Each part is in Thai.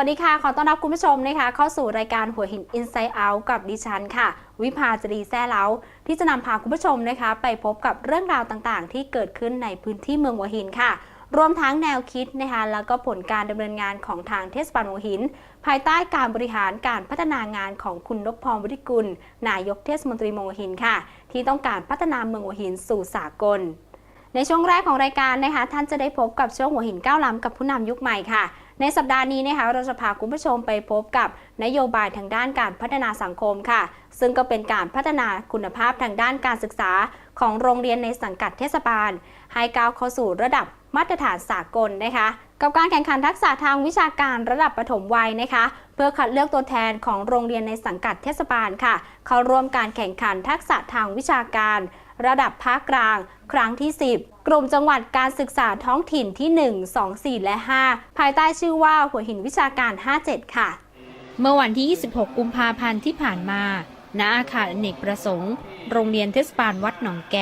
วัสดีค่ะ ขอต้อนรับคุณผู้ชมนะคะ เข้าสู่รายการหัวหิน Inside Out กับดิฉันค่ะ วิภาจรีแซ่เล้า ที่จะนำพาคุณผู้ชมนะคะ ไปพบกับเรื่องราวต่างๆ ที่เกิดขึ้นในพื้นที่เมืองหัวหินค่ะ รวมทั้งแนวคิดนะคะแล้วก็ผลการดำเนินงานของทางเทศบาลหัวหิน ภายใต้การบริหารการพัฒนางานของคุณนพพรวุฒิกุล นายกเทศมนตรีเมืองหัวหินค่ะ ที่ต้องการพัฒนาเมืองหัวหินสู่สากล ในช่วงแรกของรายการนะคะ ท่านจะได้พบกับช่วงหัวหินก้าวล้ำกับผู้นำยุคใหม่ค่ะ ในสัปดาห์นี้นะคะเราจะพาคุณผู้ชมไปพบกับนโยบายทางด้านการพัฒนาสังคมค่ะ ซึ่งก็เป็นการพัฒนาคุณภาพทางด้านการศึกษา ของโรงเรียนในสังกัดเทศบาล ให้ก้าวเข้าสู่ระดับมาตรฐานสากลนะคะ กับการแข่งขันทักษะทางวิชาการระดับประถมวัยนะคะ เพื่อคัดเลือกตัวแทนของโรงเรียนในสังกัดเทศบาลค่ะ เข้าร่วมการแข่งขันทักษะทางวิชาการ ระดับภาคกลาง ครั้งที่ 10 กลุ่มจังหวัดการศึกษาท้องถิ่นที่ 1 2 4 และ 5 ภายใต้ชื่อว่าหัวหินวิชาการ 57 ค่ะ เมื่อวันที่ 26 กุมภาพันธ์ที่ผ่านมา ณ อาคารอเนกประสงค์ โรงเรียนเทศบาลวัดหนองแก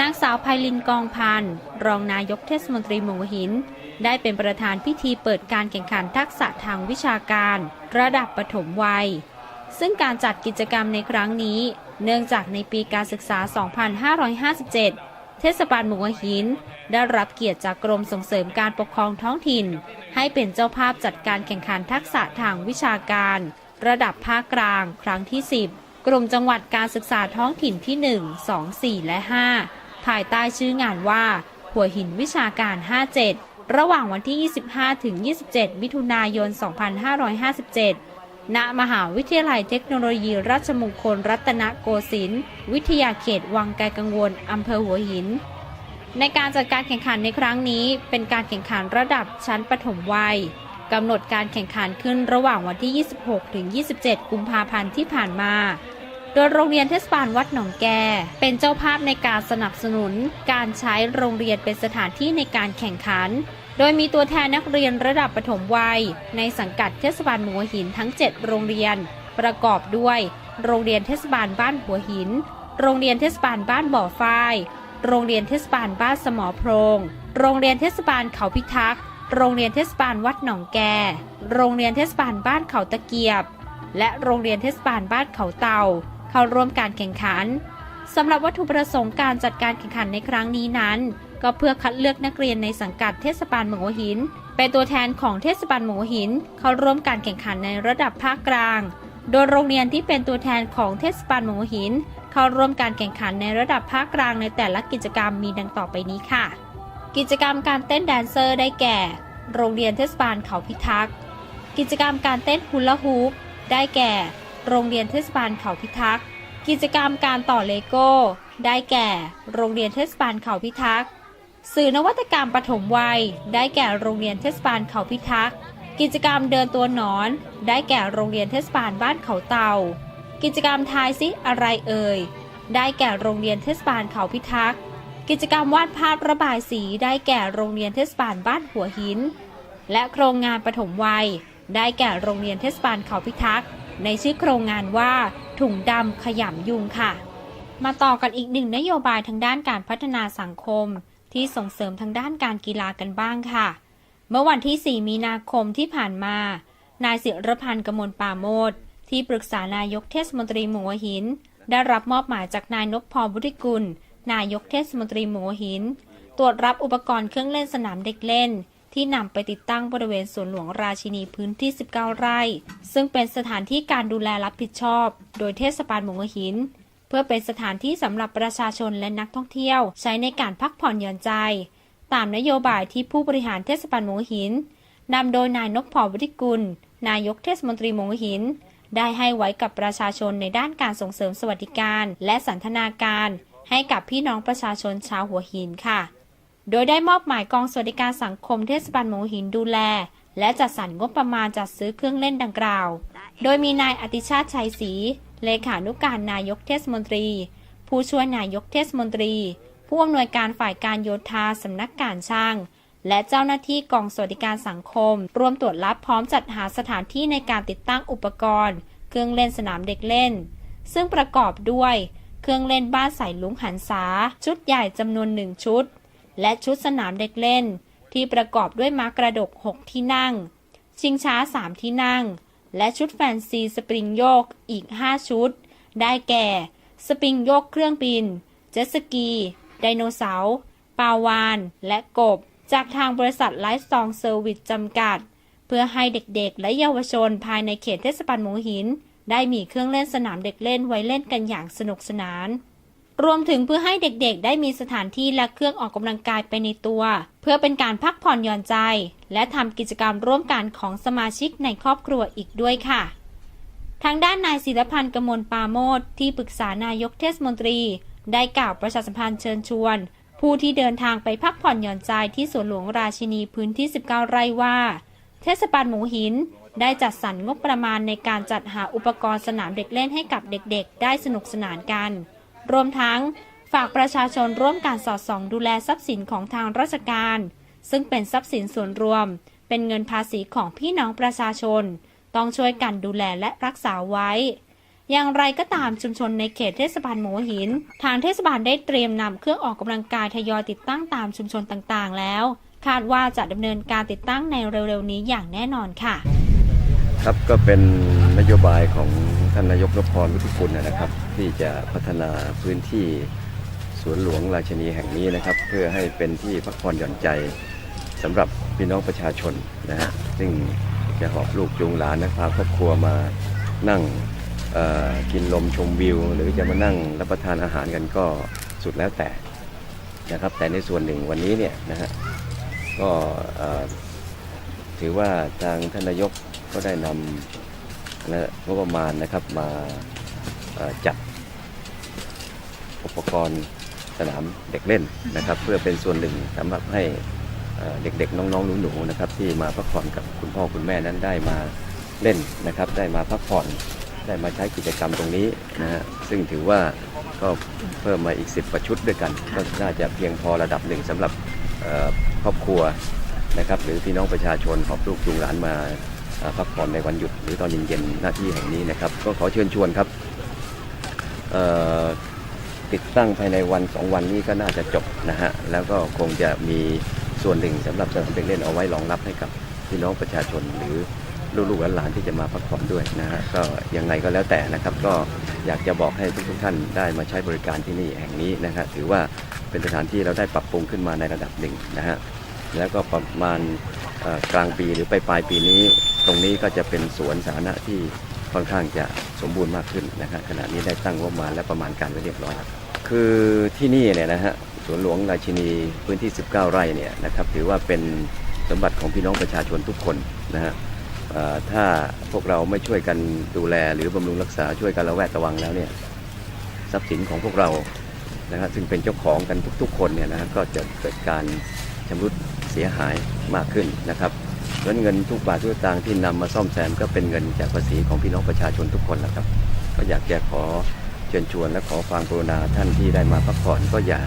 นางสาวไพลินกองพันธ์รองนายกเทศมนตรีมืองหิน ได้เป็นประธานพิธีเปิดการแข่งขันทักษะทางวิชาการ ระดับปฐมวัยซึ่งการจัดกิจกรรมในครั้งนี้ เนื่องจากในปีการศึกษา 2557 เทศบาลเมืองหัวหิน ได้รับเกียรติจากกรมส่งเสริมการปกครองท้องถิ่น ให้เป็นเจ้าภาพจัดการแข่งขันทักษะทางวิชาการ ระดับภาคกลาง ครั้งที่ 10 กลุ่มจังหวัดการศึกษาท้องถิ่นที่ 1 2 4 และ 5 ภายใต้ชื่องานว่า หัวหินวิชาการ 57 ระหว่างวันที่ 25ถึง27 มิถุนายน 2557 ณมหาวิทยาลัยเทคโนโลยีราชมงคลรัตนโกสินทร์วิทยาเขตวังไกลกังวลอำเภอหัวหิน ในการจัดการแข่งขันในครั้งนี้ เป็นการแข่งขันระดับชั้นปฐมวัยกำหนดการแข่งขันขึ้นระหว่างวันที่ 26 ถึง 27 กุมภาพันธ์ที่ผ่านมา โดยโรงเรียนเทศบาลวัดหนองแก เป็นเจ้าภาพในการสนับสนุน การใช้โรงเรียนเป็นสถานที่ในการแข่งขัน โดยมีตัวแทนนักเรียนระดับปฐมวัย ในสังกัดเทศบาลหัวหินทั้ง 7 โรงเรียน ประกอบด้วย โรงเรียนเทศบาลบ้านหัวหิน โรงเรียนเทศบาลบ้านบ่อฝ้าย โรงเรียนเทศบาลบ้านสมอโพรง โรงเรียนเทศบาลเขาพิทักษ์ โรงเรียนเทศบาลวัดหนองแก โรงเรียนเทศบาลบ้านเขาตะเกียบ และโรงเรียนเทศบาลบ้านเขาเตาเข้าร่วมการแข่งขันสำหรับวัตถุประสงค์การจัดการแข่งขันในครั้งนี้นั้น ก็เพื่อคัดเลือกนักเรียนในสังกัดเทศบาลเมืองหัวหิน เป็นตัวแทนของเทศบาลเมืองหัวหิน เข้าร่วมการแข่งขันในระดับภาคกลาง โดยโรงเรียนที่เป็นตัวแทนของเทศบาลเมืองหัวหิน เข้าร่วมการแข่งขันในระดับภาคกลางในแต่ละกิจกรรมมีดังต่อไปนี้ค่ะ กิจกรรมการเต้นแดนเซอร์ได้แก่ โรงเรียนเทศบาลเขาพิทักษ์ กิจกรรมการเต้นฮุลลาฮูปได้แก่ โรงเรียนเทศบาลเขาพิทักษ์ กิจกรรมการต่อเลโก้ ได้แก่ โรงเรียนเทศบาลเขาพิทักษ์ สื่อนวัตกรรมปฐมวัย ได้แก่โรงเรียนเทศบาลเขาพิทักษ์ กิจกรรมเดินตัวหนอน ได้แก่โรงเรียนเทศบาลบ้านเขาเตา กิจกรรมทายซิอะไรเอ่ย ได้แก่โรงเรียนเทศบาลเขาพิทักษ์ กิจกรรมวาดภาพระบายสี ได้แก่โรงเรียนเทศบาลบ้านหัวหิน และโครงงานปฐมวัย ได้แก่โรงเรียนเทศบาลเขาพิทักษ์ ในชื่อโครงงานว่าถุงดำขยำยุงค่ะ มาต่อกันอีกหนึ่งนโยบายทางด้านการพัฒนาสังคม ที่ส่งเสริมทางด้านการกีฬากันบ้างค่ะ เมื่อวันที่ 4 มีนาคมที่ผ่านมา นายศิรพันธ์กมลปาโมดที่ปรึกษานายกเทศมนตรีหมู่หิน ได้รับมอบหมายจากนายนพพรบุตรกุล นายกเทศมนตรีหมู่หิน ตรวจรับอุปกรณ์เครื่องเล่นสนามเด็กเล่น ที่นำไปติดตั้งบริเวณสวนหลวงราชินีพื้นที่ 19 ไร่ ซึ่งเป็นสถานที่การดูแลรับผิดชอบ โดยเทศบาลหมูหิน เพื่อเป็นสถานที่สำหรับประชาชนและนักท่องเที่ยว ใช้ในการพักผ่อนหย่อนใจ ตามนโยบายที่ผู้บริหารเทศบาลหมูหินนำโดยนายนพพรวุฒิกุล นายกเทศมนตรีหมูหิน ได้ให้ไว้กับประชาชนในด้านการส่งเสริมสวัสดิการ และสันทนาการ ให้กับพี่น้องประชาชนชาวหัวหินค่ะ โดยได้มอบหมายกองสวัสดิการสังคมเทศบาลหมูหินดูแล และจัดสรรงบประมาณจัดซื้อเครื่องเล่นดังกล่าว โดยมีนายอติชาติชัยศรีเลขานุการนายกเทศมนตรี ผู้ช่วยนายกเทศมนตรี ผู้อำนวยการฝ่ายการโยธาสำนักการช่าง และเจ้าหน้าที่กองสวัสดิการสังคมร่วมตรวจรับพร้อมจัดหาสถานที่ในการติดตั้งอุปกรณ์ เครื่องเล่นสนามเด็กเล่น ซึ่งประกอบด้วย เครื่องเล่นบ้านใส่ลุงหันษาชุดใหญ่จำนวนหนึ่งชุด และชุดสนามเด็กเล่น ที่ประกอบด้วยม้ากระดก 6 ที่นั่ง ชิงช้า 3 ที่นั่ง และชุดแฟนซีสปริงโยกอีก 5 ชุด ได้แก่ สปริงโยกเครื่องบิน เจ็ตสกี ไดโนเสาร์ปลาวาน และกบ จากทางบริษัทไลฟ์สตองเซอร์วิสจำกัด เพื่อให้เด็กๆ และเยาวชนภายในเขตเทศบาลหมูหิน ได้มีเครื่องเล่นสนามเด็กเล่นไว้เล่นกันอย่างสนุกสนาน รวมถึงเพื่อให้เด็กๆ ได้มีสถานที่และเครื่องออกกำลังกายไปในตัว เพื่อเป็นการพักผ่อนหย่อนใจ และทำกิจกรรมร่วมกันของสมาชิกในครอบครัวอีกด้วยค่ะ ทางด้านนายศิลพันธ์กมลปาโมทที่ปรึกษานายกเทศมนตรี ได้กล่าวประชาสัมพันธ์เชิญชวน ผู้ที่เดินทางไปพักผ่อนหย่อนใจที่สวนหลวงราชินีพื้นที่ 19 ไร่ว่า เทศบาลหมูหินได้จัดสรรงบประมาณในการจัดหาอุปกรณ์สนามเด็กเล่นให้กับเด็กๆ ได้สนุกสนานกัน รวมทั้งฝากประชาชนร่วมการสอดส่องดูแลทรัพย์สินของทางราชการ ซึ่งเป็นทรัพย์สินส่วนรวม เป็นเงินภาษีของพี่น้องประชาชน ต้องช่วยกันดูแลและรักษาไว้ อย่างไรก็ตามชุมชนในเขตเทศบาลหมูหิน ทางเทศบาลได้เตรียมนำเครื่องออกกำลังกายทยอยติดตั้งตามชุมชนต่างๆ แล้ว คาดว่าจะดำเนินการติดตั้งในเร็วๆนี้อย่างแน่นอนค่ะ ครับก็เป็นนโยบายของ ท่านนายกนพพรวุฒิคุณนะครับ ที่จะพัฒนาพื้นที่สวนหลวงราชนีแห่งนี้นะครับ เพื่อให้เป็นที่พักผ่อนหย่อนใจสำหรับพี่น้องประชาชนนะฮะซึ่งจะหอบลูกจูงหลานนะพาครอบครัวมานั่งกินลมชมวิว หรือจะมานั่งรับประทานอาหารกันก็สุดแล้วแต่นะครับ แต่ในส่วนหนึ่งวันนี้เนี่ยนะฮะก็ถือว่าทางท่านนายกก็ได้นำ นะงบประมาณนะครับมาจัดอุปกรณ์สนามเด็กเล่นนะครับ เพื่อเป็นส่วนหนึ่งสำหรับให้เด็กๆ น้องๆหนูๆนะครับ ที่มาพักผ่อนกับคุณพ่อคุณแม่นั้นได้มาเล่นนะครับ ได้มาพักผ่อนได้มาใช้กิจกรรมตรงนี้นะฮะซึ่งถือว่าก็เพิ่มมาอีก 10กว่าชุดด้วยกัน ก็น่าจะเพียงพอระดับหนึ่งสำหรับครอบครัวนะครับ หรือพี่น้องประชาชนหอบลูกจูงหลานมา พักผ่อนในวันหยุดหรือตอนเย็นๆหน้าที่แห่งนี้นะครับ ก็ขอเชิญชวนครับติดตั้งภายในวันสองวันนี้ก็น่าจะจบนะฮะแล้วก็คงจะมีส่วนหนึ่งสำหรับสนามเด็กเล่นเอาไว้รองรับให้กับพี่น้องประชาชนหรือลูกๆหลานที่จะมาพักผ่อนด้วยนะฮะก็ยังไงก็แล้วแต่นะครับ ก็อยากจะบอกให้ทุกๆท่านได้มาใช้บริการที่นี่แห่งนี้นะฮะถือว่าเป็นสถานที่เราได้ปรับปรุงขึ้นมาในระดับหนึ่งนะฮะแล้วก็ประมาณกลางปีหรือปปลายปีนี้ ตรงนี้ก็จะเป็นสวนสาธารณะที่ค่อนข้างจะสมบูรณ์มากขึ้นนะครับขณะนี้ได้ตั้งงบมาและประมาณการไว้เรียบร้อยแล้วคือที่นี่เนี่ยนะฮะสวนหลวงราชินีพื้นที่ 19 ไร่เนี่ยนะครับถือว่าเป็นสมบัติของพี่น้องประชาชนทุกคนนะฮะถ้าพวกเราไม่ช่วยกันดูแลหรือบำรุงรักษาช่วยกันระแวดระวังแล้วเนี่ยทรัพย์สินของพวกเรานะครับซึ่งเป็นเจ้าของกันทุกๆ คนเนี่ยนะฮะก็จะเกิดการชำรุดเสียหายมากขึ้นนะครับ เพราะฉะนั้นเงินทุกบาททุกตางที่นำมาซ่อมแซมก็เป็นเงินจากภาษีของพี่น้องประชาชนทุกคนแหละครับ ก็อยากจะขอเชิญชวนและขอความกรุณาท่านที่ได้มาพักผ่อนก็อย่า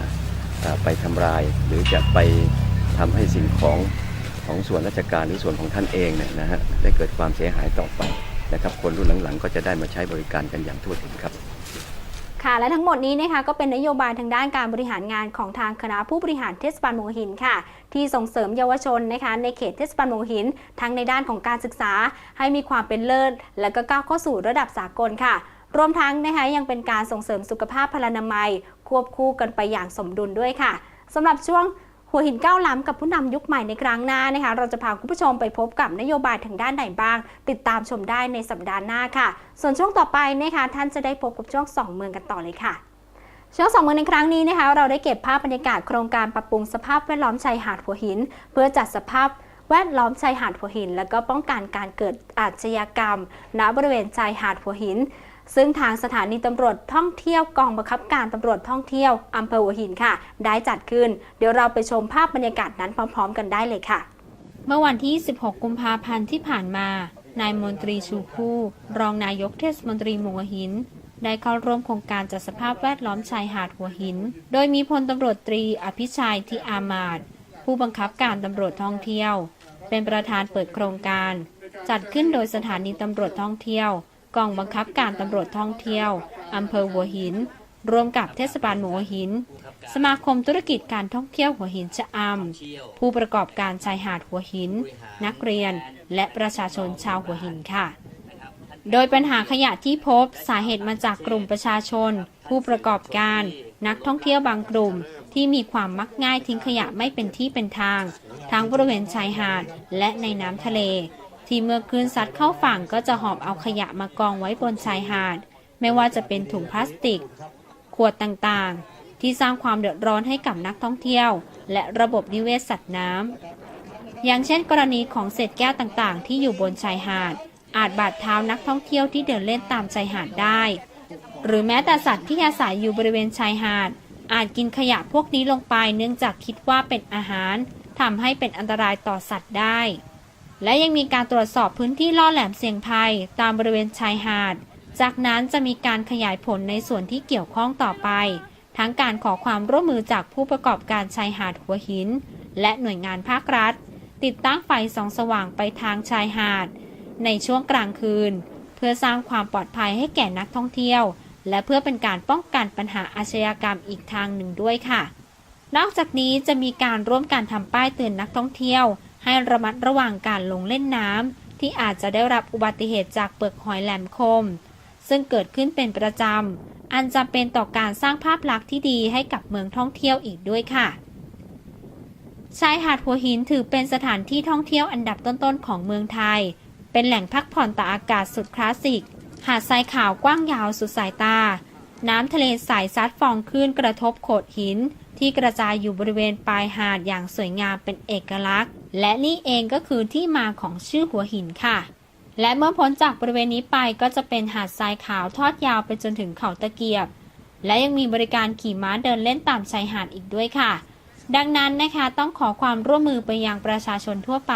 ไปทำลาย หรือจะไปทำให้สิ่งของของส่วนราชการหรือส่วนของท่านเองเนี่ยนะฮะได้เกิดความเสียหายต่อไปนะครับคนรุ่นหลังๆ ก็จะได้มาใช้บริการกันอย่างทั่วถึงครับ ค่ะ และทั้งหมดนี้นะคะก็เป็นนโยบายทางด้านการบริหารงานของทางคณะผู้บริหารเทศบาลโมหินค่ะ ที่ส่งเสริมเยาวชนนะคะในเขตเทศบาลโมหิน ทั้งในด้านของการศึกษา ให้มีความเป็นเลิศ และก็ก้าวเข้าสู่ระดับสากลค่ะ รวมทั้งนะคะยังเป็นการส่งเสริมสุขภาพพลานามัย ควบคู่กันไปอย่างสมดุลด้วยค่ะสำหรับช่วง หัวหินก้าวล้ำกับผู้นำยุคใหม่ในครั้งหน้านะคะ เราจะพาคุณผู้ชมไปพบกับนโยบายทางด้านไหนบ้าง ติดตามชมได้ในสัปดาห์หน้าค่ะ ส่วนช่วงต่อไปนะคะท่านจะได้พบกับช่วงสองเมืองกันต่อเลยค่ะช่วงสองเมืองในครั้งนี้นะคะเราได้เก็บภาพบรรยากาศโครงการปรับปรุงสภาพแวดล้อมชายหาดหัวหิน เพื่อจัดสภาพแวดล้อมชายหาดหัวหิน และก็ป้องกันการเกิดอาชญากรรม ณบริเวณชายหาดหัวหิน ซึ่งทางสถานีตำรวจท่องเที่ยวกองบังคับการตำรวจท่องเที่ยวอำเภอหัวหินค่ะ ได้จัดขึ้น เดี๋ยวเราไปชมภาพบรรยากาศนั้นพร้อม ๆ กันได้เลยค่ะ เมื่อวันที่ 16 กุมภาพันธ์ที่ผ่านมา นายมนตรีชูคู่ รองนายกเทศมนตรีหมู่หัวหิน ได้เข้าร่วมโครงการจัดสภาพแวดล้อมชายหาดหัวหิน โดยมีพลตำรวจตรีอภิชัยทิอามาดผู้บังคับการตำรวจท่องเที่ยว เป็นประธานเปิดโครงการ จัดขึ้นโดยสถานีตำรวจท่องเที่ยว กองบังคับการตำรวจท่องเที่ยวอำเภอหัวหิน ร่วมกับเทศบาลหัวหิน สมาคมธุรกิจการท่องเที่ยวหัวหินชะอำผู้ประกอบการชายหาดหัวหิน นักเรียนและประชาชนชาวหัวหินค่ะ โดยปัญหาขยะที่พบสาเหตุมาจากกลุ่มประชาชน ผู้ประกอบการ นักท่องเที่ยวบางกลุ่มที่มีความมักง่ายทิ้งขยะไม่เป็นที่เป็นทาง ทั้งบริเวณชายหาดและในน้ำทะเล ที่เมื่อคลื่นซัดเข้าฝั่งก็จะหอบเอาขยะมากองไว้บนชายหาด ไม่ว่าจะเป็นถุงพลาสติก ขวดต่างๆ ที่สร้างความเดือดร้อนให้กับนักท่องเที่ยว และระบบนิเวศสัตว์น้ำอย่างเช่น กรณีของเศษแก้วต่างๆ ที่อยู่บนชายหาด อาจบาดเท้านักท่องเที่ยวที่เดินเล่นตามชายหาดได้ หรือแม้แต่สัตว์ที่อาศัยอยู่บริเวณชายหาด อาจกินขยะพวกนี้ลงไปเนื่องจากคิดว่าเป็นอาหารทำให้เป็นอันตรายต่อสัตว์ได้ และยังมีการตรวจสอบพื้นที่ล่อแหลมเสี่ยงภัย ตามบริเวณชายหาด จากนั้นจะมีการขยายผลในส่วนที่เกี่ยวข้องต่อไป ทั้งการขอความร่วมมือจากผู้ประกอบการชายหาดหัวหิน และหน่วยงานภาครัฐ ติดตั้งไฟส่องสว่างไปทางชายหาด ในช่วงกลางคืน เพื่อสร้างความปลอดภัยให้แก่นักท่องเที่ยว และเพื่อเป็นการป้องกันปัญหาอาชญากรรมอีกทางหนึ่งด้วยค่ะ นอกจากนี้จะมีการร่วมการทำป้ายเตือนนักท่องเที่ยว ให้ระมัดระวังการลงเล่นน้ำที่อาจจะได้รับอุบัติเหตุจากเปลือกหอยแหลมคม ซึ่งเกิดขึ้นเป็นประจำ อันจำเป็นต่อการสร้างภาพลักษณ์ที่ดีให้กับเมืองท่องเที่ยวอีกด้วยค่ะชายหาดหัวหินถือเป็นสถานที่ท่องเที่ยวอันดับต้นๆของเมืองไทย เป็นแหล่งพักผ่อนตากอากาศสุดคลาสสิก หาดทรายขาวกว้างยาวสุดสายตา น้ำทะเลใสซัดฟองคลื่นกระทบโขดหิน ที่กระจายอยู่บริเวณปลายหาดอย่างสวยงามเป็นเอกลักษณ์ และนี่เองก็คือที่มาของชื่อหัวหินค่ะ และเมื่อพ้นจากบริเวณนี้ไปก็จะเป็นหาดทรายขาวทอดยาวไปจนถึงเขาตะเกียบ และยังมีบริการขี่ม้าเดินเล่นตามชายหาดอีกด้วยค่ะ ดังนั้นนะคะต้องขอความร่วมมือไปยังประชาชนทั่วไป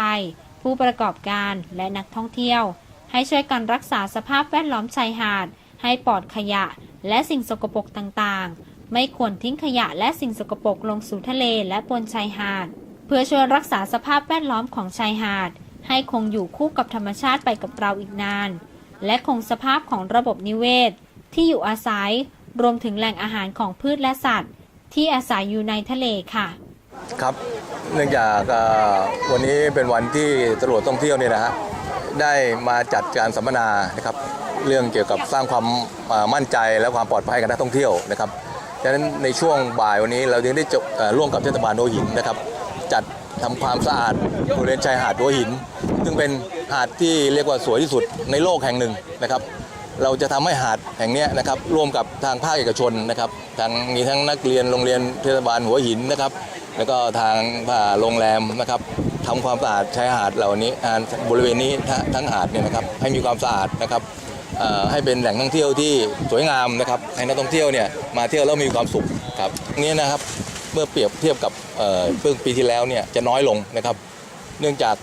ผู้ประกอบการและนักท่องเที่ยว ให้ช่วยกันรักษาสภาพแวดล้อมชายหาด ให้ปลอดขยะ และสิ่งสกปรกต่างๆ ไม่ควรทิ้งขยะและสิ่งสกปรกลงสู่ทะเลและบนชายหาด เพื่อช่วยรักษาสภาพแวดล้อมของชายหาด ให้คงอยู่คู่กับธรรมชาติไปกับเราอีกนาน และคงสภาพของระบบนิเวศ ที่อยู่อาศัยรวมถึงแหล่งอาหารของพืชและสัตว์ ที่อาศัยอยู่ในทะเลค่ะ ครับเนื่องจากวันนี้เป็นวันที่ตำรวจท่องเที่ยวเนี่ยนะฮะได้มาจัดการสัมมนานะครับเรื่องเกี่ยวกับสร้างความมั่นใจและความปลอดภัยกับนักท่องเที่ยวนะครับดังนั้นในช่วงบ่ายวันนี้เราจึงได้จบร่วมกับเทศบาลหัวหินนะครับ จัดทำความสะอาดบริเวณชายหาดหัวหิน ซึ่งเป็นหาดที่เรียกว่าสวยที่สุดในโลกแห่งหนึ่งนะครับ เราจะทำให้หาดแห่งนี้นะครับร่วมกับทางภาคเอกชนนะครับทางมีทั้งนักเรียนโรงเรียนเทศบาลหัวหินนะครับ แล้วก็ทางอ่าโรงแรมนะครับทำความสะอาดชายหาดเหล่านี้บริเวณนี้ทั้งหาดเนี่ยนะครับให้มีความสะอาดนะครับให้เป็นแหล่งท่องเที่ยวที่สวยงามนะครับให้นักท่องเที่ยวเนี่ยมาเที่ยวแล้วมีความสุขครับนี่นะครับ เมื่อเปรียบเทียบกับเมื่อปีที่แล้วเนี่ยจะน้อยลงนะครับ เนื่องจาก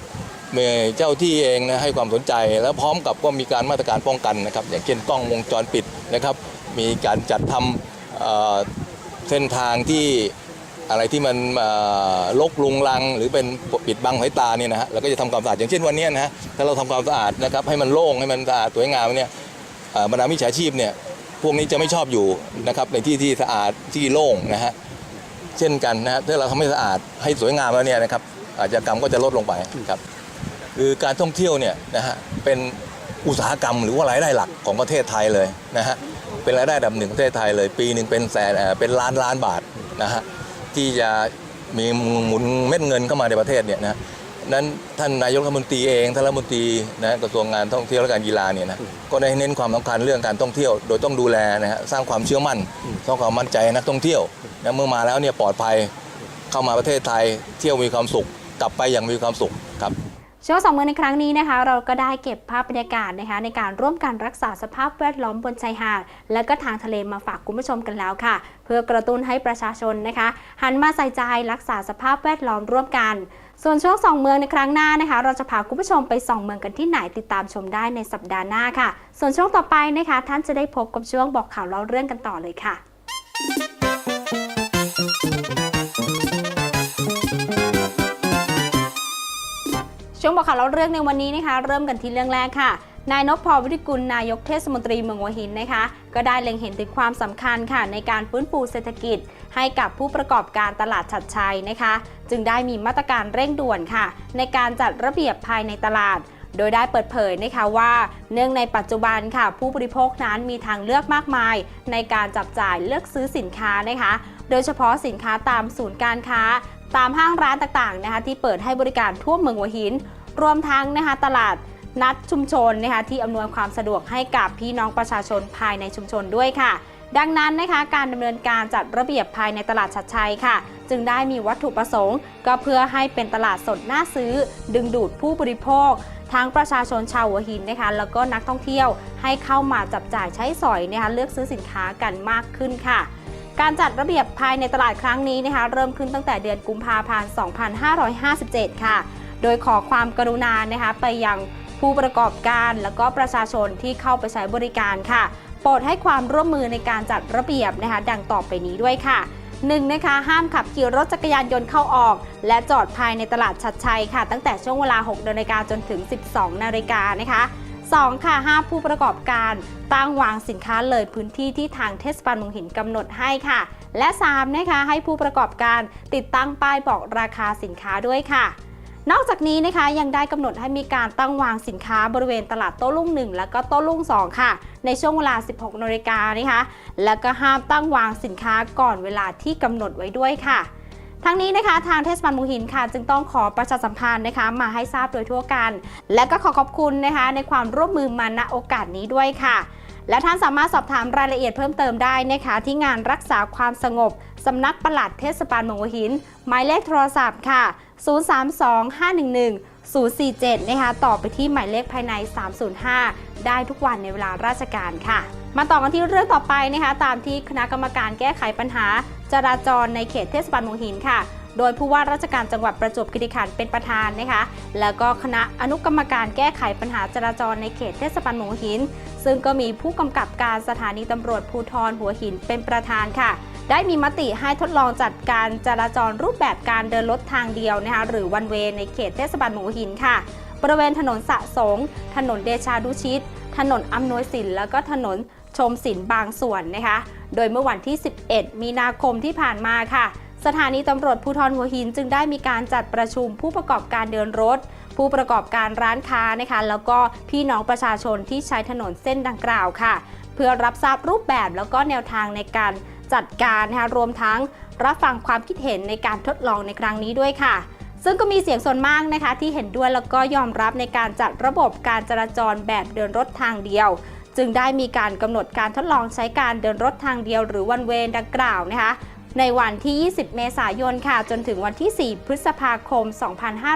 เมื่อเจ้าที่เองนะให้ความสนใจ แล้วพร้อมกับก็มีการมาตรการป้องกันนะครับ อย่างเช่นกล้องวงจรปิดนะครับ มีการจัดทำเอ่อเส้นทางที่อะไรที่มันลกลุงลัง หรือเป็นปิดบังสายตาเนี่ยนะฮะเราก็จะทำความสะอาดอย่างเช่นวันนี้นะฮะถ้าเราทำความสะอาดนะครับให้มันโล่งให้มันสะอาดสวยงามเนี่ยบรรดามิจฉาชีพเนี่ยพวกนี้จะไม่ชอบอยู่นะครับในที่ที่สะอาดที่โล่งนะฮะ เช่นกันนะถ้าเราทำให้สะอาดให้สวยงามแล้วเนี่ยนะครับอาชญากรรมก็จะลดลงไปครับคือการท่องเที่ยวเนี่ยนะฮะเป็นอุตสาหกรรมหรือว่ารายได้หลักของประเทศไทยเลยนะฮะเป็นรายได้ดับหนึ่งของประเทศไทยเลย ปีหนึ่งเป็นแสนเป็นล้านล้านบาทนะฮะที่จะมีหมุนเม็ดเงินเข้ามาในประเทศเนี่ยนะนั้นท่านนายกรัฐมนตรีเองท่านรัฐมนตรีนะกระทรวงงานท่องเที่ยวและการกีฬาเนี่ยนะก็ได้เน้นความสำคัญเรื่องการท่องเที่ยว โดยต้องดูแลนะฮะสร้างความเชื่อมั่นสร้างความมั่นใจนักท่องเที่ยว นะเมื่อมาแล้วเนี่ยปลอดภัยเข้ามาประเทศไทยเที่ยวมีความสุข กลับไปอย่างมีความสุขครับช่วงสองมือในครั้งนี้นะคะ เราก็ได้เก็บภาพบรรยากาศนะคะ ในการร่วมกันรักษาสภาพแวดล้อมบนชายหาดและก็ทางทะเลมาฝากคุณผู้ชมกันแล้วค่ะ เพื่อกระตุ้นให้ประชาชนนะคะ หันมาใส่ใจรักษาสภาพแวดล้อมร่วมกัน ส่วนช่วงสองเมืองในครั้งหน้านะคะ เราจะพาคุณผู้ชมไปส่องเมืองกันที่ไหนติดตามชมได้ในสัปดาห์หน้าค่ะ ส่วนช่วงต่อไปนะคะ ท่านจะได้พบกับช่วงบอกข่าวเล่าเรื่องกันต่อเลยค่ะ ช่วงบอกข่าวเล่าเรื่องในวันนี้นะคะเริ่มกันที่เรื่องแรกค่ะนายนพพรวิทิกุลนายกเทศมนตรีเมืองหัวหินนะคะ ก็ได้เล็งเห็นถึงความสำคัญค่ะ ในการฟื้นฟูเศรษฐกิจ ให้กับผู้ประกอบการตลาดฉัดชัยนะคะ จึงได้มีมาตรการเร่งด่วนค่ะ ในการจัดระเบียบภายในตลาด โดยได้เปิดเผยนะคะว่า เนื่องในปัจจุบันค่ะ ผู้บริโภคนั้นมีทางเลือกมากมาย ในการจับจ่ายเลือกซื้อสินค้านะคะ โดยเฉพาะสินค้าตามศูนย์การค้า ตามห้างร้านต่างๆนะคะที่เปิดให้บริการทั่วเมืองหัวหิน รวมทั้งนะคะตลาดนัดชุมชนนะคะที่อำนวยความสะดวกให้กับพี่น้องประชาชนภายในชุมชนด้วยค่ะ ดังนั้นนะคะการดำเนินการจัดระเบียบภายในตลาดชัดชัยค่ะ จึงได้มีวัตถุประสงค์ ก็เพื่อให้เป็นตลาดสดน่าซื้อ ดึงดูดผู้บริโภค ทั้งประชาชนชาวหัวหินนะคะแล้วก็นักท่องเที่ยวให้เข้ามาจับจ่ายใช้สอยนะคะเลือกซื้อสินค้ากันมากขึ้นค่ะ การจัดระเบียบภายในตลาดครั้งนี้นะคะเริ่มขึ้นตั้งแต่เดือนกุมภาพันธ์ 2557 ค่ะ โดยขอความกรุณานะคะไปยังผู้ประกอบการแล้วก็ประชาชนที่เข้าไปใช้บริการค่ะ โปรดให้ความร่วมมือในการจัดระเบียบนะคะดังต่อไปนี้ด้วยค่ะ 1. นะคะห้ามขับขี่รถจักรยานยนต์เข้าออก และจอดภายในตลาดชัดชัยค่ะ ตั้งแต่ช่วงเวลา 6 นาฬิกาจนถึง 12 นาฬิกานะคะ 2. ค่ะห้ามผู้ประกอบการตั้งวางสินค้าเลยพื้นที่ที่ทางเทศบาลเมืองหินกำหนดให้ค่ะ และ 3. นะคะ ให้ผู้ประกอบการติดตั้งป้ายบอกราคาสินค้าด้วยค่ะนอกจากนี้นะคะยังได้กำหนดให้มีการตั้งวางสินค้าบริเวณตลาดโต้รุ่ง 1 แล้วก็โต้รุ่ง 2 ค่ะ ในช่วงเวลา 16นาฬิกานะคะ แล้วก็ห้ามตั้งวางสินค้าก่อนเวลาที่กำหนดไว้ด้วยค่ะ ทั้งนี้นะคะทางเทศบาลมูหินค่ะ จึงต้องขอประชาสัมพันธ์นะคะ มาให้ทราบโดยทั่วกัน และก็ขอขอบคุณนะคะ ในความร่วมมือมาณโอกาสนี้ด้วยค่ะ และท่านสามารถสอบถามรายละเอียดเพิ่มเติมได้นะคะ ที่งานรักษาความสงบสำนักปลัดเทศบาลเมืองหัวหิน หมายเลขโทรศัพท์ค่ะ 032 511 047 นะคะ ต่อไปที่หมายเลขภายใน 305 ได้ทุกวันในเวลาราชการค่ะ มาต่อกันที่เรื่องต่อไปนะคะ ตามที่คณะกรรมการแก้ไขปัญหา จราจรในเขตเทศบาลเมืองหินค่ะโดยผู้ว่าราชการจังหวัดประจวบคีรีขันธ์เป็นประธานนะคะ แล้วก็คณะอนุกรรมการแก้ไขปัญหาจราจรในเขตเทศบาลเมืองหัวหิน ซึ่งก็มีผู้กำกับการสถานีตำรวจภูธรหัวหินเป็นประธานค่ะ ได้มีมติให้ทดลองจัดการจราจรรูปแบบการเดินรถทางเดียวนะคะ หรือวันเวในเขตเทศบาลเมืองหัวหินค่ะ บริเวณถนนสะสง ถนนเดชาดุชิต ถนนอำนวยสินแล้วก็ถนนชมสินบางส่วนนะคะ โดยเมื่อวันที่ 11 มีนาคมที่ผ่านมาค่ะ สถานีตำรวจภูธรหัวหินจึงได้มีการจัดประชุมผู้ประกอบการเดินรถ ผู้ประกอบการร้านค้านะคะ แล้วก็พี่น้องประชาชนที่ใช้ถนนเส้นดังกล่าวค่ะ เพื่อรับทราบรูปแบบแล้วก็แนวทางในการจัดการนะคะรวมทั้งรับฟังความคิดเห็นในการทดลองในครั้งนี้ด้วยค่ะ ซึ่งก็มีเสียงส่วนมากนะคะ ที่เห็นด้วยแล้วก็ยอมรับในการจัดระบบการจราจรแบบเดินรถทางเดียว จึงได้มีการกำหนดการทดลองใช้การเดินรถทางเดียวหรือวันเวรดังกล่าวนะคะในวันที่ 20 เมษายน ค่ะ จนถึงวันที่ 4 พฤษภาคม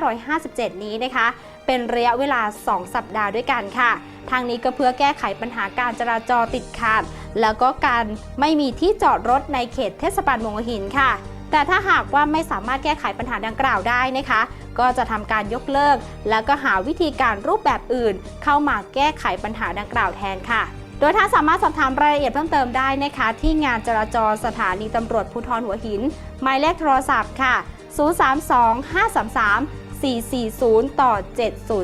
2557 นี้นะคะ เป็นระยะเวลา 2 สัปดาห์ด้วยกันค่ะ ทางนี้ก็เพื่อแก้ไขปัญหาการจราจรติดขัด แล้วก็การไม่มีที่จอดรถในเขตเทศบาลมงหินค่ะ แต่ถ้าหากว่าไม่สามารถแก้ไขปัญหาดังกล่าวได้นะคะ ก็จะทำการยกเลิก แล้วก็หาวิธีการรูปแบบอื่น เข้ามาแก้ไขปัญหาดังกล่าวแทนค่ะโดยท่านสามารถสอบถามรายละเอียดเพิ่มเติมได้นะคะ ที่งานจราจรสถานีตำรวจภูธรหัวหิน หมายเลขโทรศัพท์ค่ะ 032 533 440 ต่อ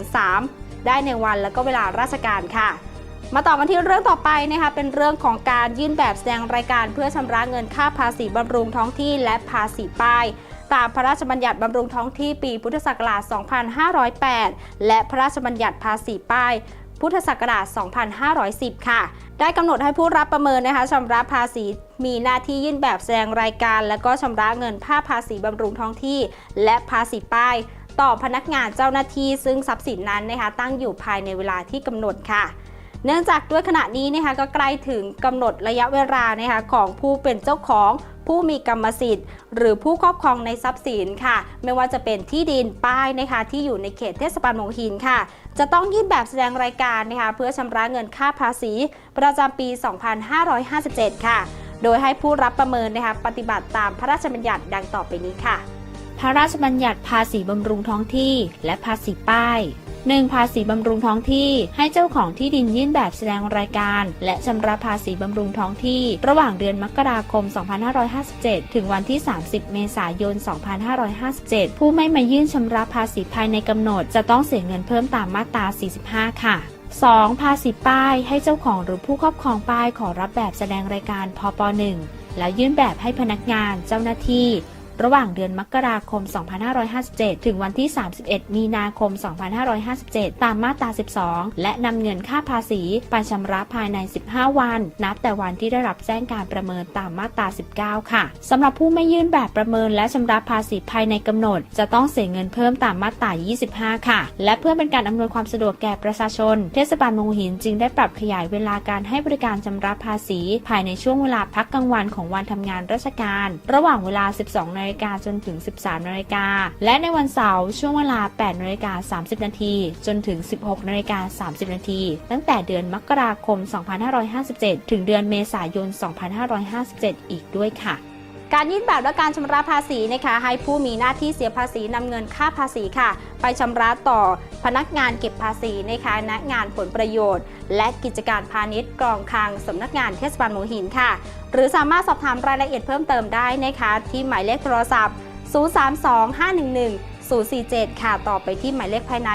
703 ได้ในวันและก็เวลาราชการค่ะ มาต่อกันที่เรื่องต่อไปนะคะเป็นเรื่องของการยื่นแบบแสดงรายการเพื่อชำระเงินค่าภาษีบำรุงท้องที่และภาษีป้ายตามพระราชบัญญัติบำรุงท้องที่ปีพุทธศักราช 2508 และพระราชบัญญัติภาษีป้ายพุทธศักราช 2510 ค่ะ ได้กำหนดให้ผู้รับประเมินนะคะชำระภาษีมีหน้าที่ยื่นแบบแสดงรายการ และก็ชำระเงินค่าภาษีบำรุงท้องที่ และภาษีป้ายต่อพนักงานเจ้าหน้าที่ซึ่งทรัพย์สินนั้นนะคะตั้งอยู่ภายในเวลาที่กำหนดค่ะ เนื่องจากด้วยขณะนี้นะคะก็ใกล้ถึงกำหนดระยะเวลานะคะของผู้เป็นเจ้าของผู้มีกรรมสิทธิ์ หรือผู้ครอบครองในทรัพย์สินค่ะ ไม่ว่าจะเป็นที่ดินป้ายนะคะที่อยู่ในเขตเทศบาลหนองหินค่ะ จะต้องยื่นแบบแสดงรายการนะคะเพื่อชำระเงินค่าภาษี ประจำปี 2557 ค่ะ โดยให้ผู้รับประเมินนะคะปฏิบัติตามพระราชบัญญัติดังต่อไปนี้ค่ะ พระราชบัญญัติภาษีบำรุงท้องที่ และภาษีป้าย 1. ภาษีบำรุงท้องที่ ให้เจ้าของที่ดินยื่นแบบแสดงรายการ และชำระภาษีบำรุงท้องที่ ระหว่างเดือนมกราคม 2557 ถึงวันที่ 30 เมษายน 2557 ผู้ไม่มายื่นชำระภาษีภายในกำหนด จะต้องเสียเงินเพิ่มตามมาตรา 45 ค่ะ 2. ภาษีป้ายให้เจ้าของหรือผู้ครอบครองป้ายขอรับแบบแสดงรายการพป .1 แล้วยื่นแบบให้พนักงานเจ้าหน้าที่ ระหว่างเดือนมกราคม 2557 ถึงวันที่ 31 มีนาคม 2557 ตามมาตรา 12 และนำเงินค่าภาษีไปชำระภายใน 15 วัน นับแต่วันที่ได้รับแจ้งการประเมินตามมาตรา 19 ค่ะสำหรับผู้ไม่ยื่นแบบประเมินและชำระภาษีภายในกำหนด จะต้องเสียเงินเพิ่มตามมาตรา 25 ค่ะ และเพื่อเป็นการอำนวยความสะดวกแก่ประชาชน เทศบาลเมืองหินจึงได้ปรับขยายเวลาการให้บริการชำระภาษี ภายในช่วงเวลาพักกลางวันของวันทำงานราชการ ระหว่างเวลา 12นาฬิกาจนถึง 13นาฬิกาและในวันเสาร์ช่วงเวลา8นาฬิกา30นาทีจนถึง 16นาฬิกา30นาทีตั้งแต่เดือนมกราคม 2557 ถึงเดือนเมษายน 2557 อีกด้วยค่ะ การยื่นแบบและการชำระภาษีนะคะให้ผู้มีหน้าที่เสียภาษีนำเงินค่าภาษีค่ะ ไปชำระต่อพนักงานเก็บภาษีนะคะณงานผลประโยชน์ และกิจการพาณิชย์กองคลังสำนักงานเทศบาลหมูหินค่ะ หรือสามารถสอบถามรายละเอียดเพิ่มเติมได้นะคะ ที่หมายเลขโทรศัพท์ 032 511 047 ค่ะ ต่อไปที่หมายเลขภายใน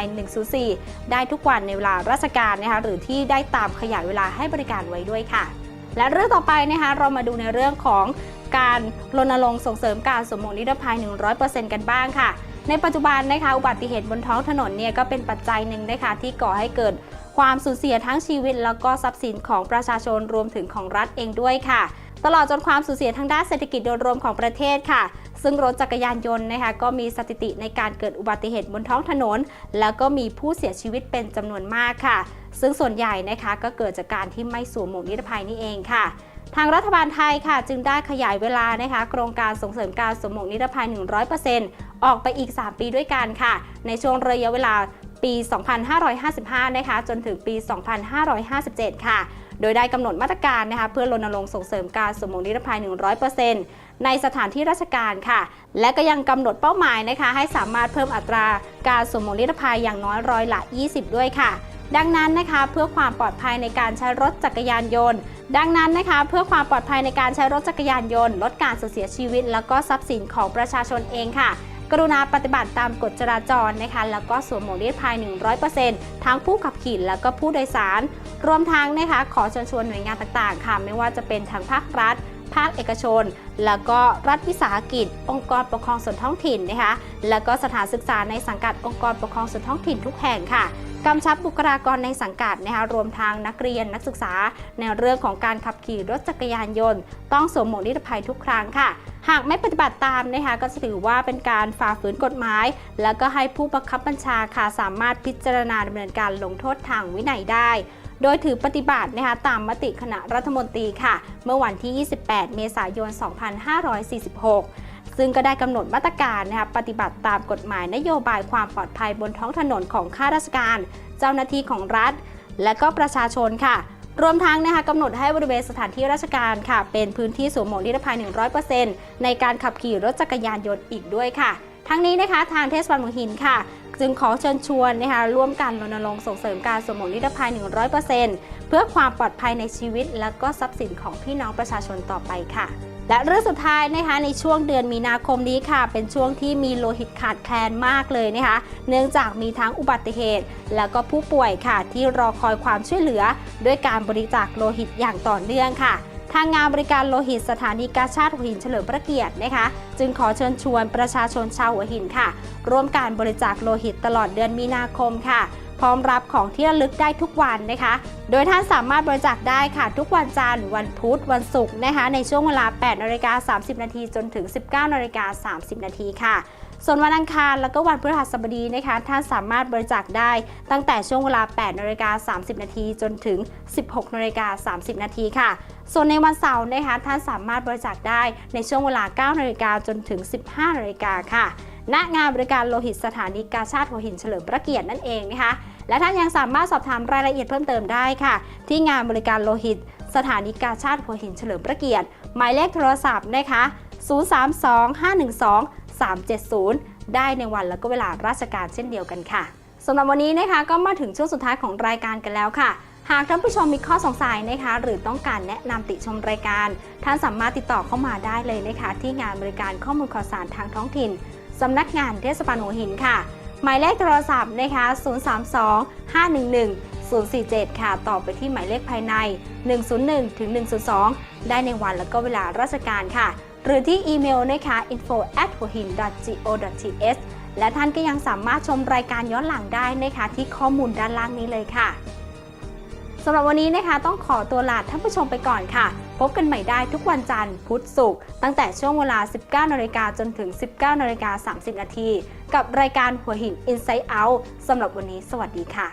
104 ได้ทุกวันในเวลาราชการนะคะ หรือที่ได้ตามขยายเวลาให้บริการไว้ด้วยค่ะ และเรื่องต่อไปนะคะ เรามาดูในเรื่องของ การรณรงค์ส่งเสริมการสวมหมวกนิรภัย 100%กันบ้างค่ะ ในปัจจุบันนะคะอุบัติเหตุบนท้องถนนเนี่ยก็เป็นปัจจัยหนึ่งนะคะที่ก่อให้เกิดความสูญเสียทั้งชีวิต แล้วก็ทรัพย์สินของประชาชนรวมถึงของรัฐเองด้วยค่ะ ตลอดจนความสูญเสียทางด้านเศรษฐกิจโดยรวมของประเทศค่ะ ซึ่งรถจักรยานยนต์นะคะก็มีสถิติในการเกิดอุบัติเหตุบนท้องถนน แล้วก็มีผู้เสียชีวิตเป็นจำนวนมากค่ะ ซึ่งส่วนใหญ่นะคะก็เกิดจากการที่ไม่สวมหมวกนิรภัยนี่เองค่ะ ทางรัฐบาลไทยค่ะ จึงได้ขยายเวลานะคะ โครงการส่งเสริมการสมหมวกนิรภัย 100%ออกไปอีก 3 ปีด้วยกันค่ะ ในช่วงระยะเวลาปี 2555 นะคะ จนถึงปี 2557 ค่ะ โดยได้กำหนดมาตรการนะคะ เพื่อรณรงค์ส่งเสริมการสมหมวกนิรภัย 100%ในสถานที่ราชการค่ะ และก็ยังกำหนดเป้าหมายนะคะ ให้สามารถเพิ่มอัตราการสมมวกนิรภัยอย่างน้อยร้อยละ 20 ด้วยค่ะ ดังนั้นนะคะ เพื่อความปลอดภัยในการใช้รถจักรยานยนต์ ดังนั้นนะคะ เพื่อความปลอดภัยในการใช้รถจักรยานยนต์ลดการสูญเสียชีวิต แล้วก็ทรัพย์สินของประชาชนเองค่ะ กรุณาปฏิบัติตามกฎจราจรนะคะ แล้วก็สวมหมวกนิรภัย 100%ทั้งผู้ขับขี่แล้วก็ผู้โดยสาร รวมทั้งนะคะ ขอเชิญชวนหน่วยงานต่างๆ ค่ะ ไม่ว่าจะเป็นทางภาครัฐภาคเอกชน แล้วก็รัฐวิสาหกิจ องค์กรปกครองส่วนท้องถิ่นนะคะ แล้วก็สถานศึกษาในสังกัดองค์กรปกครองส่วนท้องถิ่นทุกแห่งค่ะ กำชับบุคลากรในสังกัดนะคะรวมทางนักเรียนนักศึกษา ในเรื่องของการขับขี่รถจักรยานยนต์ ต้องสวมหมวกนิรภัยทุกครั้งค่ะ หากไม่ปฏิบัติตามนะคะก็จะถือว่าเป็นการฝ่าฝืนกฎหมาย แล้วก็ให้ผู้บังคับบัญชาค่ะสามารถพิจารณาดำเนินการลงโทษทางวินัยได้โดยถือปฏิบัตินะคะตามมติคณะรัฐมนตรีค่ะ เมื่อวันที่ 28 เมษายน 2546 ซึ่งก็ได้กำหนดมาตรการนะคะปฏิบัติตามกฎหมายนโยบายความปลอดภัยบนท้องถนนของข้าราชการ เจ้าหน้าที่ของรัฐ และก็ประชาชนค่ะ รวมทั้งนะคะกำหนดให้บริเวณสถานที่ราชการค่ะ เป็นพื้นที่สวมหมวกนิรภัย 100%ในการขับขี่รถจักรยานยนต์อีกด้วยค่ะ ทั้งนี้นะคะทางเทศบาลเมืองหินค่ะจึงขอเชิญชวนนะคะร่วมกันรณรงค์ส่งเสริมการสวมหมวกนิรภัย 100%เพื่อความปลอดภัยในชีวิต และก็ทรัพย์สินของพี่น้องประชาชนต่อไปค่ะ และเรื่องสุดท้ายนะคะในช่วงเดือนมีนาคมนี้ค่ะ เป็นช่วงที่มีโลหิตขาดแคลนมากเลยนะคะ เนื่องจากมีทั้งอุบัติเหตุ แล้วก็ผู้ป่วยค่ะที่รอคอยความช่วยเหลือ ด้วยการบริจาคโลหิตอย่างต่อเนื่องค่ะทางงานบริการโลหิตสถานีกาชาติหัวหินเฉลิมพระเกียรตินะคะ จึงขอเชิญชวนประชาชนชาวหัวหินค่ะ ร่วมการบริจาคโลหิตตลอดเดือนมีนาคมค่ะ พร้อมรับของที่ระลึกได้ทุกวันนะคะ โดยท่านสามารถบริจาคได้ค่ะ ทุกวันจันทร์วันพุธวันศุกร์นะคะ ในช่วงเวลา8นาฬิกา30 นาทีจนถึง 19นาฬิกา30 นาทีค่ะส่วนวันอังคารแล้วก็วันพฤหัสบดีนะคะท่านสามารถบริจาคได้ตั้งแต่ช่วงเวลา 8นาฬิกา30 นาทีจนถึง 16นาฬิกา30 นาทีค่ะ ส่วนในวันเสาร์นะคะท่านสามารถบริจาคได้ในช่วงเวลา 9นาฬิกาจนถึง 15นาฬิกาค่ะ ณงานบริการโลหิตสถานีกาชาติหัวหินเฉลิมพระเกียรตินั่นเองนะคะ และท่านยังสามารถสอบถามรายละเอียดเพิ่มเติมได้ค่ะ ที่งานบริการโลหิต สถานีกาชาติหัวหินเฉลิมพระเกียรติหมายเลขโทรศัพท์นะคะ 032-512-370 ได้ในวันและก็เวลาราชการเช่นเดียวกันค่ะสำหรับวันนี้นะคะก็มาถึงช่วงสุดท้ายของรายการกันแล้วค่ะ หากท่านผู้ชมมีข้อสงสัยนะคะ หรือต้องการแนะนำติชมรายการ ท่านสามารถติดต่อเข้ามาได้เลยนะคะ ที่งานบริการข้อมูลข่าวสารทางท้องถิ่น สำนักงานเทศบาลหัวหินค่ะ หมายเลขโทรศัพท์นะคะ 032 511 047 ค่ะ ต่อไปที่หมายเลขภายใน 101ถึง102 ได้ในวันและก็เวลาราชการค่ะ หรือที่อีเมลนะคะ info at h o h i n go th และท่านก็ยังสามารถชมรายการย้อนหลังได้นะคะ ที่ข้อมูลด้านล่างนี้เลยค่ะสำหรับวันนี้นะคะต้องขอตัวลาท่านผู้ชมไปก่อนค่ะ พบกันใหม่ได้ทุกวันจันทร์ พุธศุกร์ตั้งแต่ช่วงเวลา 19นาฬิกาจนถึง 19นาฬิกา30นาทีกับรายการหัวหิน Inside Out สำหรับวันนี้สวัสดีค่ะ